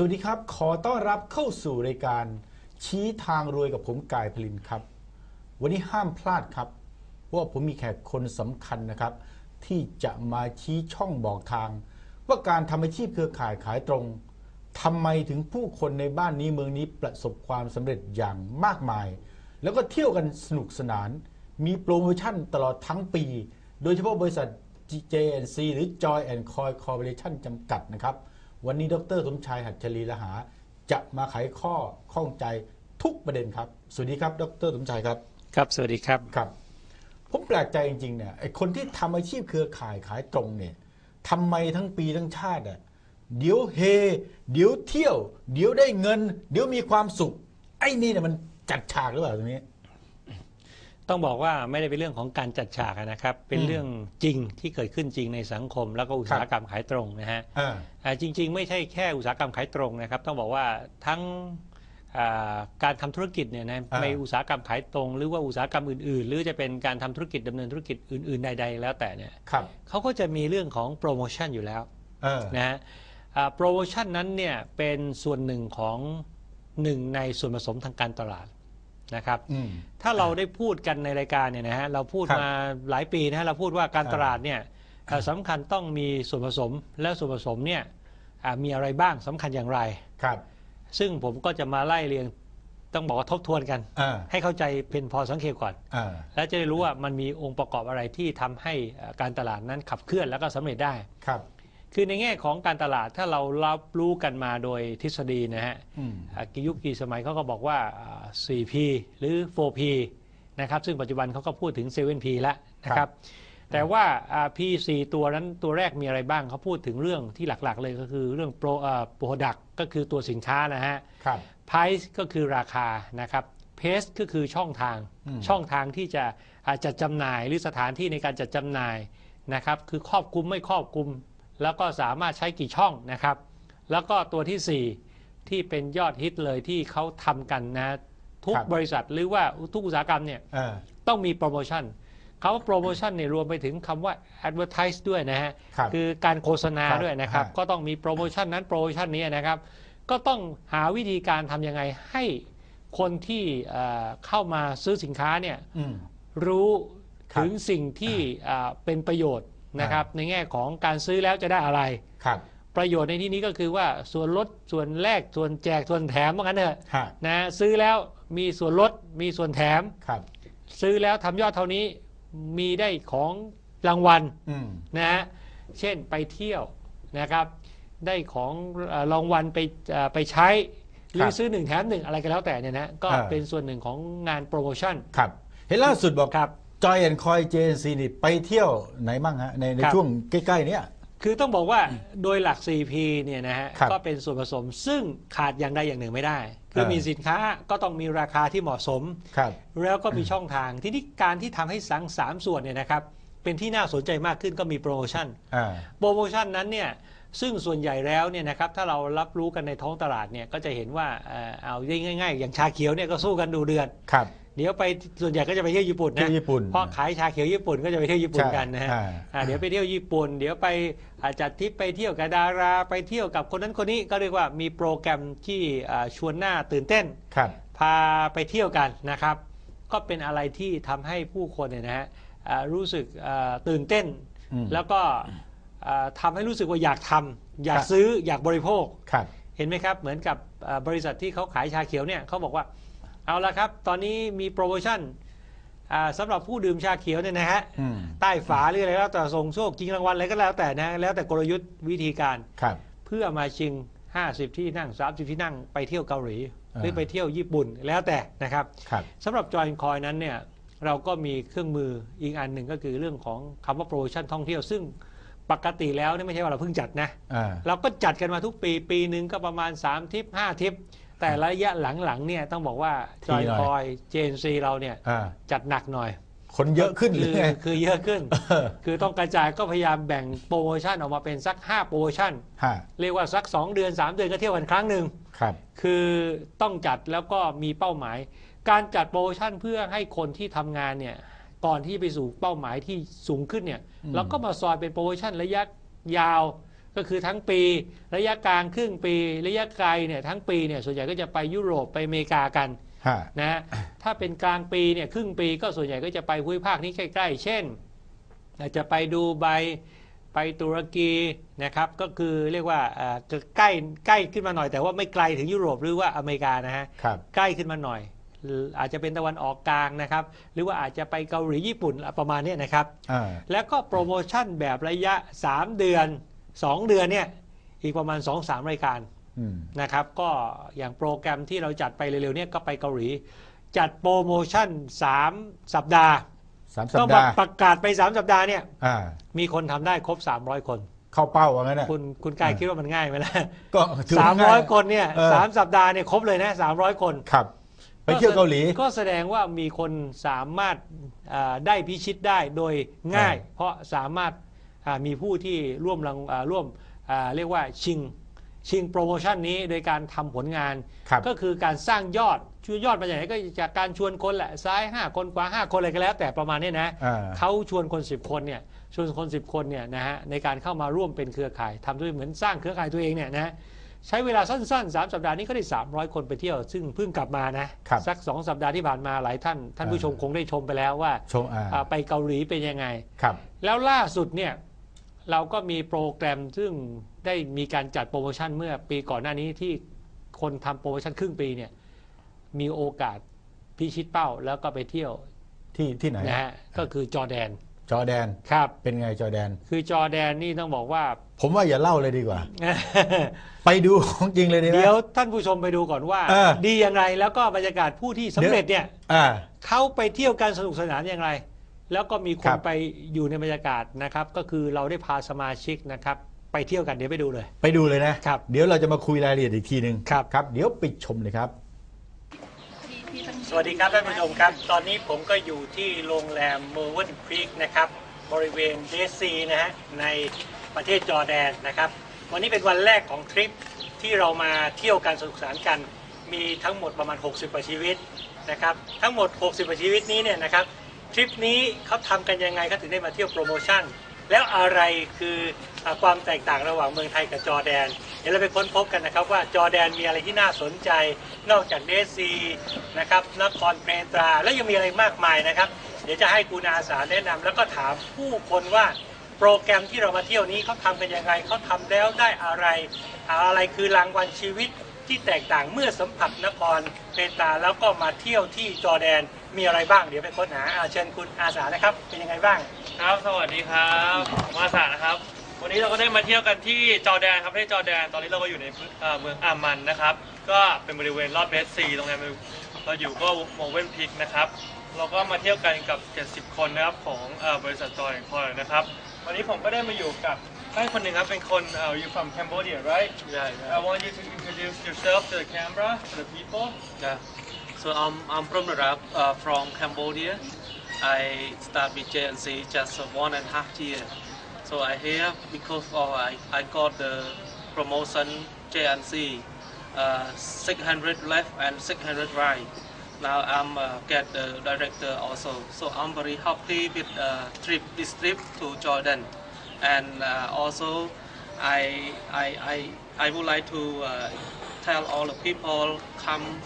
สวัสดีครับ ขอต้อนรับเข้าสู่รายการ ชี้ทางรวยกับผมกายพลินครับ วันนี้ห้ามพลาดครับว่าผมมีแขกคนสำคัญนะครับ ที่จะมาชี้ช่องบอกทาง ว่าการทำอาชีพเครือข่ายขายตรงทำไมถึงผู้คนในบ้านนี้เมืองนี้ประสบความสำเร็จอย่างมากมาย แล้วก็เที่ยวกันสนุกสนาน มีโปรโมชั่นตลอดทั้งปี โดยเฉพาะบริษัท JNC หรือ Joy and Coy Corporation จำกัดนะครับ วันนี้ดรสมชายหัตถลีละหา จะมาไขข้อข้องใจทุกประเด็นครับ สวัสดีครับ ดรสมชายครับ ครับ สวัสดีครับ ครับ ผมแปลกใจจริงๆเนี่ยไอ้คนที่ทำอาชีพเครือข่ายขายตรงเนี่ยทำไมทั้งปีทั้งชาติอะเดี๋ยวเฮ เดี๋ยวเที่ยว เดี๋ยวได้เงิน เดี๋ยวมีความสุข ไอ้นี่เนี่ยมันจัดฉากหรือเปล่าตรงนี้ ต้องบอกว่าไม่ได้เป็นเรื่องของการจัดฉากนะครับ เป็นอืมเรื่องจริงที่เกิดขึ้นจริงในสังคม แล้วก็อุตสาหกรรมขายตรงนะฮะอ่า อ่าจริง ๆ ไม่ใช่แค่อุตสาหกรรมขายตรงนะครับ ต้องบอกว่าทั้งอ่าการทำธุรกิจเนี่ยนะอ่า ในอุตสาหกรรมขายตรง หรือว่าอุตสาหกรรมอื่น ๆ หรือจะเป็นการทำธุรกิจดำเนินธุรกิจอื่น ๆ ใด ๆ แล้วแต่เนี่ยครับเขาก็จะมีเรื่องของโปรโมชั่นอยู่แล้ว เออนะฮะอ่าโปรโมชั่นนั้นเนี่ยเป็นส่วนหนึ่งของหนึ่งในส่วนผสมทางการตลาด นะครับอืมถ้าเราได้พูดกันในรายการเนี่ยนะฮะเราพูดครับมาหลายปีนะฮะเราพูดว่าการอ่าตลาดเนี่ยเอ่อสำคัญต้องมีส่วนผสมและส่วนผสมเนี่ยอ่ามีอะไรบ้างสำคัญอย่างไรครับ ซึ่งผมก็จะมาไล่เรียงต้องบอกว่าทบทวนกันอ่าให้เข้าใจเป็นพอสังเกตก่อนอ่าแล้วจะได้รู้ว่ามันมีองค์ประกอบอะไรที่ทำให้เอ่อการตลาดนั้นขับเคลื่อนแล้วก็สำเร็จได้ครับ คือในแง่ของการตลาดถ้าเรารับรู้กันมาโดยทฤษฎีนะฮะอืมอ่ากี่ยุคกี่สมัยเขาก็บอกว่าอ่า 4P หรือ 4P นะครับซึ่งปัจจุบันเขาก็พูดถึง 7P แล้วนะคครัรับบแต่ว่าอ่า P4 ตัวนั้นตัวแรกมีอะไรบ้างเขาพูดถึงเรื่องที่หลักๆ เลยก็คือเรื่อง Pro อ่า Product ก็คือตัวสินค้านะฮะครับ Price ก็คือราคานะครับ Pace ก็คือช่องทางอืมช่องทางที่จะอ่าจัดจำหน่ายหรือสถานที่ในการจัดจำหน่ายนะครับคือครอบคลุมไม่ครอบคลุม แล้วก็สามารถใช้กี่ช่องนะครับ แล้วก็ตัวที่ 4 ที่เป็นยอดฮิตเลยที่เขาทำกันนะ ทุกครับบริษัทหรือว่าทุกอุตสาหกรรมเนี่ยอ่าต้องมีโปรโมชั่นคำว่าโปรโมชั่นเนี่ยรวมไปถึงคำว่า advertise ด้วยนะฮะครับคือการโฆษณาครับด้วยนะครับฮะก็ต้องมีโปรโมชั่นนั้นโปรโมชั่นนี้นะครับ ก็ต้องหาวิธีการทำยังไงให้คนที่เอ่อเข้ามาซื้อสินค้าเนี่ยอืมรู้ครับถึงสิ่งที่อ่าเป็นประโยชน์ นะครับในแง่ของการซื้อแล้วจะได้อะไร ครับ ประโยชน์ในที่นี้ก็คือว่าส่วนลดส่วนแลกส่วนแจกส่วนแถมว่างั้นเถอะฮะนะซื้อแล้วมีส่วนลดมีส่วนแถม ครับ ซื้อแล้วทำยอดเท่านี้มีได้ของรางวัลอืม นะฮะเช่นไปเที่ยวนะครับ ได้ของเอ่อรางวัลไปเอ่อไปใช้หรืครัอบซื้อหนึ่งแถมหนึ่งอะไรก็แล้วแต่เนี่ยนะก็อ่า เป็นส่วนหนึ่งของงานโปรโมชั่น ครับ เห็นล่าสุดบอกครับ จอยแอนคอยเจนซีนี่ไปเที่ยวไหนบ้างฮะในในครับ ช่วงใกล้ๆเนี้ย คือต้องบอกว่าโดยหลัก 4P เนี่ยนะฮะครับก็เป็นส่วนผสมซึ่งขาดอย่างใดอย่างหนึ่งไม่ได้ คือเออ มีสินค้าก็ต้องมีราคาที่เหมาะสม ครับ แล้วก็มีช่องทางที่นี่การที่ทำให้สังสามส่วนเนี่ยนะครับเป็นที่น่าสนใจมากขึ้นก็มีโปรโมชั่น อ่า โปรโมชั่นนั้นเนี่ยซึ่งส่วนใหญ่แล้วเนี่ยนะครับถ้าเรารับรู้กันในท้องตลาดเนี่ยก็จะเห็นว่าเอ่อเอาง่ายๆ อย่างชาเขียวเนี่ยก็สู้กันดูเดือด ครับ เดี๋ยวไปส่วนใหญ่ก็จะไปเที่ยวญี่ปุ่นเที่ยนะวญี่ปุ่นเพราะขายชาเขียวญี่ปุ่นก็จะไปเที่ยวญี่ปุ่นใช่กันนะฮะอ่าอ่าเดี๋ยวไปเที่ยวญี่ปุ่น เดี๋ยวไปอ่าจัดทริปไปเที่ยวกับดาราไปเที่ยวกับคนนั้นคนนี้ก็เรียกว่ามีโปรแกรมที่อ่าชวนหน้าตื่นเต้นครับพาไปเที่ยวกันนะครับ ก็เป็นอะไรที่ทำให้ผู้คนเนี่ยนะฮะอ่ารู้สึกอ่าตื่นเต้นอืมแล้วก็อ่าทำให้รู้สึกว่าอยากทำอยาคกรับซื้ออยากบริโภคครับเห็นไหมครับเหมือนกับอ่าบริษัทที่เขาขายชาเขียวเนี่ยเขาบอกว่า เอาละครับ ตอนนี้มีโปรโมชั่นอ่าสำหรับผู้ดื่มชาเขียวเนี่ยนะฮะอืม ใต้ฝาหรืออะไรก็แล้วแต่ส่งโชคจริงรางวัลอะไรก็แล้วแต่นะแล้วแต่กลยุทธ์วิธีการ ครับ เพื่อมาชิง 50 ที่นั่ง 30 ที่นั่งไปเที่ยวเกาหลี อ่า หรือไปเที่ยวญี่ปุ่นแล้วแต่นะครับครับ สำหรับจอยคอยนั้นเนี่ยเราก็มีเครื่องมืออีกอันหนึ่งก็คือเรื่องของคำว่าโปรโมชั่นท่องเที่ยว ซึ่งปกติแล้วเนี่ยไม่ใช่ว่าเราเพิ่งจัดนะ อ่า เราก็จัดกันมาทุกปี ปีหนึ่งก็ประมาณ 3ทริป 5ทริป แต่ระยะหลังๆเนี่ยต้องบอกว่าจอยคอยเจนซีเราเนี่ยอ่าจัดหนักหน่อย คนเยอะขึ้นหคืรืออไงคือเยอะขึ้นเออคือต้องกระจายก็พยายามแบ่งโปรโมชั่นออกมาเป็นสัก 5 โปรโมชั่นฮะเรียกว่าสัก 2 เดือน 3 เดือนก็เที่ยวกันครั้งหนึ่งครับ คือต้องจัดแล้วก็มีเป้าหมาย การจัดโปรโมชั่นเพื่อให้คนที่ทำงานเนี่ยก่อนที่ไปสู่เป้าหมายที่สูงขึ้นเนี่ยอืมเราก็มาซอยเป็นโปรโมชั่นระยะยาว กก็คือทั้งปี ระยะกลางครึ่งปี ระยะไกลเนี่ยทั้งปีเนี่ยส่วนใหญ่ก็จะไปยุโรปไปอเมริกากันฮะนะฮะถ้าเป็นกลางปีเนี่ยครึ่งปีก็ส่วนใหญ่ก็จะไปภูมิภาคนี้ใกล้ ๆ เช่นอาจจะไปดูไบไปตุรกีนะครับก็คือเรียกว่าเอ่อใกล้ใกล้ขึ้นมาหน่อย แต่ว่าไม่ไกลถึงยุโรปหรือว่าอเมริกานะฮะครับใกล้ขึ้นมาหน่อยหรืออาจจะเป็นตะวันออกกลางนะครับ หรือว่าอาจจะไปเกาหลีญี่ปุ่นประมาณเนี้ยนะครับอ่าแล้วก็โปรโมชั่นแบบระยะ 3 เดือน 2เดือนเนี่ยอีกประมาณ2-3รายการอืมนะครับ ก็อย่างโปรแกรมที่เราจัดไปเร็วๆเนี่ยก็ไปเกาหลี จัดโปรโมชั่น3สัปดาห์สามสัปก็ดาห์ประกาศไป3สัปดาห์เนี่ยอ่ามีคนทำได้ครบ300คนเข้าเป้าว่างั้นน่ะคุณคุณกายอ่าคิดว่ามันง่ายไหมล่ะก็ถือสาว่มง่ร้ยอยคนเนี่ยเออสามสัปดาห์เนี่ยครบเลยนะสามร้อยคนครับ ไปเที่ยวเกาหลี ก็แสดงว่ามีคนสามารถอ่าได้พิชิตได้โดยง่ายอ่าเพราะสามารถอ่า มีผู้ที่ร่วมรางอ่าร่วมอ่าเรียกว่าชิงชิงโปรโมชั่นนี้โดยการทำผลงานครับก็คือการสร้างยอดช่วยยอดมาจากไหนก็จากการชวนคนแหละซ้าย 5 คนขวา5 คนอะไรก็แล้ว แต่ประมาณเนี้ยนะอ่าเขาชวนคน 10 คนเนี่ยชวนคน 10 คนเนี่ยนะฮะในการเข้ามาร่วมเป็นเครือข่ายทำด้วยเหมือนสร้างเครือข่ายตัวเองเนี่ยนะใช้เวลาสั้นๆ 3 สัปดาห์นี้ก็ได้ 300 คนไปเที่ยว ซึ่งเพิ่งกลับมานะครับสัก 2 สัปดาห์ที่ผ่านมาหลายท่าน ท่านผู้ชมคงได้ชมไปแล้วว่าชมอ่าอ่าไปเกาหลีเป็นยังไงครับแล้วล่าสุดเนี่ย เราก็มีโปรแกรมซึ่งได้มีการจัดโปรโมชั่นเมื่อปีก่อนหน้านี้ที่คนทำโปรโมชั่นครึ่งปีเนี่ยมีโอกาสพิชิตเป้าแล้วก็ไปเที่ยวที่ที่ไหนนะฮะก็คือจอร์แดน จอร์แดนครับเป็นไงจอร์แดน คือจอร์แดนนี่ต้องบอกว่า ผมว่าอย่าเล่าเลยดีกว่า ไปดูของจริงเลยดีไหมเดี๋ยวท่านผู้ชมไปดูก่อนว่าเออดีอย่างไรแล้วก็บรรยากาศผู้ที่สำเร็จเนี่ยอ่าเขาไปเที่ยวกันสนุกสนานอย่างไร แล้วก็มีคครันบไปอยู่ในบรรยากาศนะครับ ก็คือเราได้พาสมาชิกนะครับ ไปเที่ยวกันเดี๋ยวไปดูเลย ไปดูเลยนะครับ เดี๋ยวเราจะมาคุยรายละเอียดอีกทีหนึ่งครับครับ เดี๋ยวไปชมเลยครับ สวัสดีครับท่านผู้ชมครับ ตอนนี้ผมก็อยู่ที่โรงแรมเมอร์เวนครีกนะครับ บริเวณเดซีนะฮะในประเทศจอร์แดนนะครับ วันนี้เป็นวันแรกของทริปที่เรามาเที่ยวกันสนุกสนานกัน มีทั้งหมดประมาณ 60กว่าชีวิตนะครับ ทั้งหมด 60กว่าชีวิตนี้เนี่ยนะครับ ทริปนี้เขาทำกันยังไงเขาถึงได้มาเที่ยวโปรโมชั่น แล้วอะไรคือความแตกต่างระหว่างเมืองไทยกับจอแดน เดี๋ยวเราไปค้นพบกันนะครับว่าจอแดนมีอะไรที่น่าสนใจ นอกจากเดซีนะครับนครเพตรา แล้วยังมีอะไรมากมายนะครับ เดี๋ยวจะให้คุณอาสาแนะนำแล้วก็ถามผู้คนว่าโปรแกรมที่เรามาเที่ยวนี้เขาทำกันยังไงเขาทำแล้วได้อะไร อะไรคือรางวัลชีวิตที่แตกต่างเมื่อสัมผัสนครเพตราแล้วก็มาเที่ยวที่จอแดน มีอะไรบ้างเดี๋ยวไปค้นหาอ่าเชิญคุณอาสานะครับ เป็นยังไงบ้าง ครับ สวัสดีครับผมอาสานะครับ วันนี้เราก็ได้มาเที่ยวกันที่จอร์แดนครับประเทศจอร์แดน ตอนนี้เราก็อยู่ในพื้นเอ่อเมืองอามันนะครับ ก็เป็นบริเวณรอบเบสซีตรงนี้เราอยู่ก็โมเวนพิกนะครับ เราก็มาเที่ยวกันกับ 70 คนนะครับของเอ่อบริษัทจอยคอยนะครับ วันนี้ผมก็ได้มาอยู่กับท่านคนหนึ่งครับ เป็นคนเอ่อ you from Cambodia right Yeah, I want you to introduce yourself to the camera to the people yeah. So I'm I'm from the rap uh, from Cambodia. I start with JNC just one and a half year. So I here because of I, I got the promotion JNC uh, 600 left and 600 right. Now I'm uh, get the director also. So I'm very happy with uh, trip this trip to Jordan, and uh, also I I I I would like to uh, tell all the people come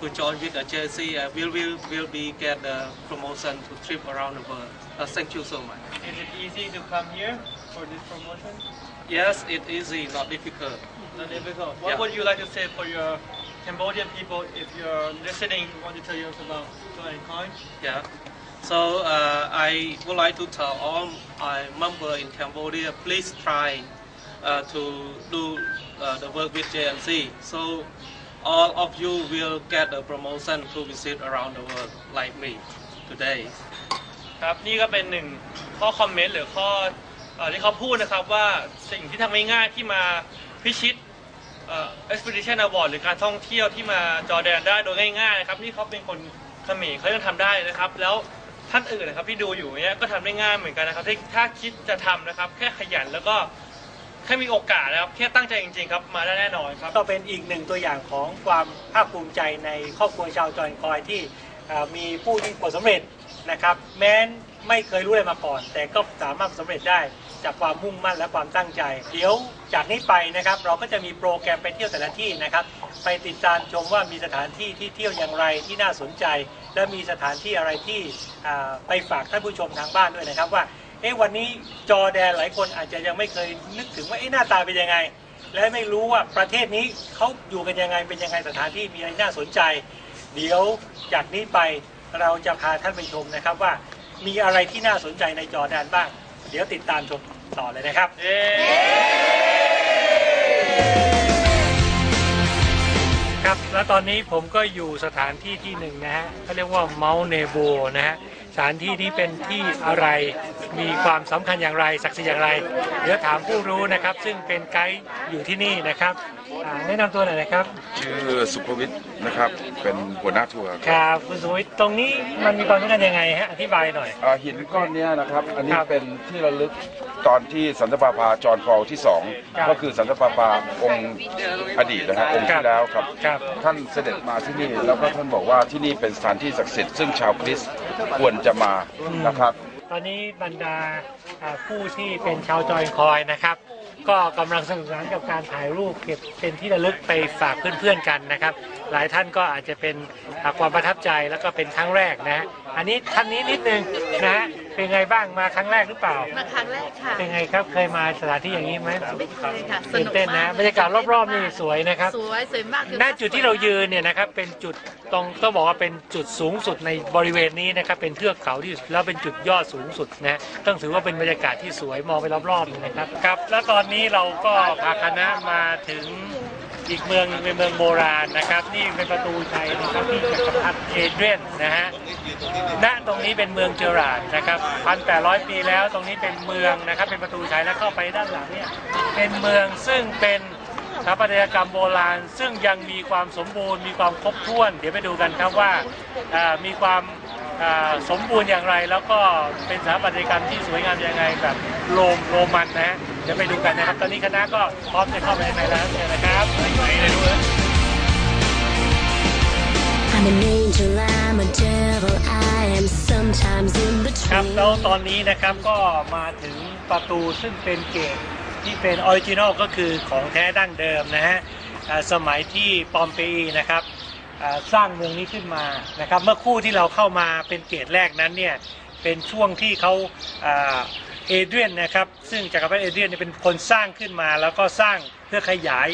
to join with the JC. Uh, will will will be get the promotion to trip around the world. Uh, thank you so much. is it easy to come here for this promotion Yes, it easy, not difficult. Not difficult. What Yeah. would you like to say for your Cambodian people if you're listening? Want to tell you about Joy Coin? Yeah. So uh, I would like to tell all my member in Cambodia, please try uh, to do uh, the work with JNC. So all of you will get a promotion to visit around the world like me today. ครับ นี่ก็เป็นหนึ่งข้อคอมเมนต์หรือข้อออที่เขาพูดนะครับว่าสิ่งที่ทำง่ายๆที่มาพิชิตเอ่อ expedition award หรือการท่องเที่ยวที่มาจอแดนได้โดยง่ายๆนะครับนี่เขาเป็นคนเขมรเขายังทำได้นะครับ แล้วท่านอื่นนะครับที่ดูอยู่เนี้ยก็ทำได้ง่ายเหมือนกันนะครับที่ถ้าคิดจะทำนะครับ แค่ขยันแล้วก็ แค่มีโอกาสนะครับแค่ตั้งใจจริงๆครับมาได้แน่นอนครับ ก็เป็นอีกหนึ่งตัวอย่างของความภาคภูมิใจในครอบครัวชาวจอยคอยที่มีผู้ที่ประสบสำเร็จนะครับ แม้นไม่เคยรู้อะไรมาก่อน แต่ก็สามารถสำเร็จได้จากความมุ่งมั่นและความตั้งใจ เดี๋ยวจากนี้ไปนะครับ เราก็จะมีโปรแกรมไปเที่ยวแต่ละที่นะครับ ไปติดตามชมว่ามีสถานที่ที่เที่ยวอย่างไรที่น่าสนใจ และมีสถานที่อะไรที่ไปฝากท่านผู้ชมทางบ้านด้วยนะครับว่า เอ๊ะวันนี้จอแดนหลายคนอาจจะยังไม่เคยนึกถึงว่าเอ๊ะหน้าตาเป็นยังไง และไม่รู้ว่าประเทศนี้เขาอยู่กันยังไงเป็นยังไงสถานที่มีอะไรน่าสนใจ เดี๋ยวจากนี้ไปเราจะพาท่านไปชมนะครับว่ามีอะไรที่น่าสนใจในจอแดนบ้าง เดี๋ยวติดตามชมต่อเลยนะครับ ครับและตอนนี้ผมก็อยู่สถานที่ที่หนึ่งนะฮะเขาเรียกว่าเมาเนโบนะฮะสถานที่นี้เป็นที่อะไรมีความสำคัญอย่างไรศักดิ์สิทธิ์อย่างไร เดี๋ยวถามผู้รู้นะครับ ซึ่งเป็นไกด์อยู่ที่นี่นะครับอ่าแนะนำตัวหน่อยนะครับ ชื่อสุภวิทย์นะครับ เป็นหัวหน้าทัวร์ครับ คุณสุวิทย์ตรงนี้มันมีความสำคัญยังไงฮะ อธิบายหน่อยอ่าหินก้อนเนี้ยนะครับ อันนี้ครับเป็นที่ระลึกตอนที่สันตะปาปาจอห์นพอลที่สองครับก็คือสันตะปาปาองค์อดีตนะฮะองค์ครับที่แล้วครับ ครับ ท่านเสด็จมาที่นี่แล้วก็ท่านบอกว่าที่นี่เป็นสถานที่ศักดิ์สิทธิ์ซึ่งชาวคริสต์ควรจะมานะครับ ตอนนี้บรรดาอ่าผู้ที่เป็นชาวจอยคอยนะครับ ก็กำลังสนุกสนานกับการถ่ายรูปเก็บเป็นที่ระลึกไปฝากเพื่อนๆกันนะครับ หลายท่านก็อาจจะเป็นความประทับใจแล้วก็เป็นครั้งแรกนะฮะอันนี้ท่านนี้นิดนึงนะฮะ เป็นไงบ้างมาครั้งแรกหรือเปล่า มาครั้งแรกค่ะ เป็นไงครับเคยมาสถานที่อย่างนี้ไหมไม่เคยค่ะตื่นเต้นนะบรรยากาศรอบๆนี่สวยนะครับ สวยสวยมากคือณจุดที่เรายืนเนี่ยนะครับเป็นจุดตรงต้องบอกว่าเป็นจุดสูงสุดในบริเวณนี้นะครับเป็นเทือกเขาที่แล้วเป็นจุดยอดสูงสุดนะต้องถือว่าเป็นบรรยากาศที่สวยมองไปรอบๆเลยนะครับครับ แล้วตอนนี้เราก็พาคณะมาถึง อีกเมืองเป็นเมืองโบราณนะครับ นี่เป็นประตูชัยนะครับที่จักรพรรดิเอเดรียนนะฮะณตรงนี้เป็นเมืองเจอราร์ดนะครับพันแปดร้อยปีแล้วตรงนี้เป็นเมืองนะครับ เป็นประตูชัยแล้วเข้าไปด้านหลังเนี่ยเป็นเมืองซึ่งเป็นสถาปัตยกรรมโบราณ ซึ่งยังมีความสมบูรณ์มีความครบถ้วน เดี๋ยวไปดูกันครับว่ามีความ สมบูรณ์อย่างไรแล้วก็เป็นสถาปัตยกรรมที่สวยงามยังไงแบบโรมโรมันนะฮะเดี๋ยวไปดูกันนะครับ ตอนนี้คณะก็พร้อมจะเข้าไปในแล้วเนี่ยนะครับไปเลยดูเลย I'm an angel, I'm a devil, I am sometimes in ครับ between. แล้วตอนนี้นะครับก็มาถึงประตูซึ่งเป็นเกตที่เป็นออริจินอลก็คือของแท้ดั้งเดิมนะฮะอ่าสมัยที่ปอมเปอีนะครับอ่า สร้างเมืองนี้ขึ้นมานะครับ เมื่อคู่ที่เราเข้ามาเป็นเกตแรกนั้นเนี่ยเป็นช่วงที่เขาเอเดรียนนะครับซึ่งจักรพรรดิเอเดรียนเป็นคนสร้างขึ้นมา แล้วก็สร้างเพื่อขยาย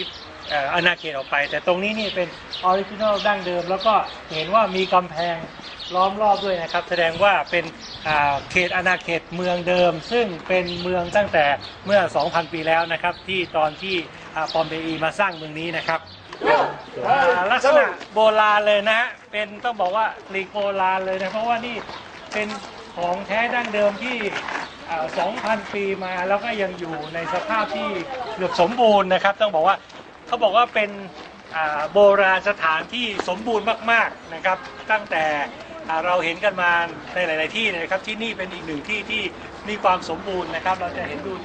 อาณาเขตออกไป แต่ตรงนี้นี่เป็นออริจินอลดั้งเดิม แล้วก็เห็นว่ามีกำแพงล้อมรอบด้วยนะครับ แสดงว่าเป็นเขตอาณาเขตเมืองเดิม ซึ่งเป็นเมืองตั้งแต่เมื่อ 2,000 ปีแล้วนะครับ ที่ตอนที่ปอมเปอีมาสร้างเมืองนี้นะครับ อ่าลักษณะโบราณเลยนะฮะเป็นต้องบอกว่ากรีกโบราณเลยนะเพราะว่านี่เป็นของแท้ดั้งเดิมที่อ่า2,000 ปีมาแล้วก็ยังอยู่ในสภาพที่เกือบสมบูรณ์นะครับ ต้องบอกว่าเขาบอกว่าเป็นอ่าโบราณสถานที่สมบูรณ์มาก ๆนะครับ ตั้งแต่อ่าเราเห็นกันมาในหลาย ๆ ที่นะครับที่นี่เป็นอีกหนึ่งที่ที่มีความสมบูรณ์นะครับ เราจะเห็นดู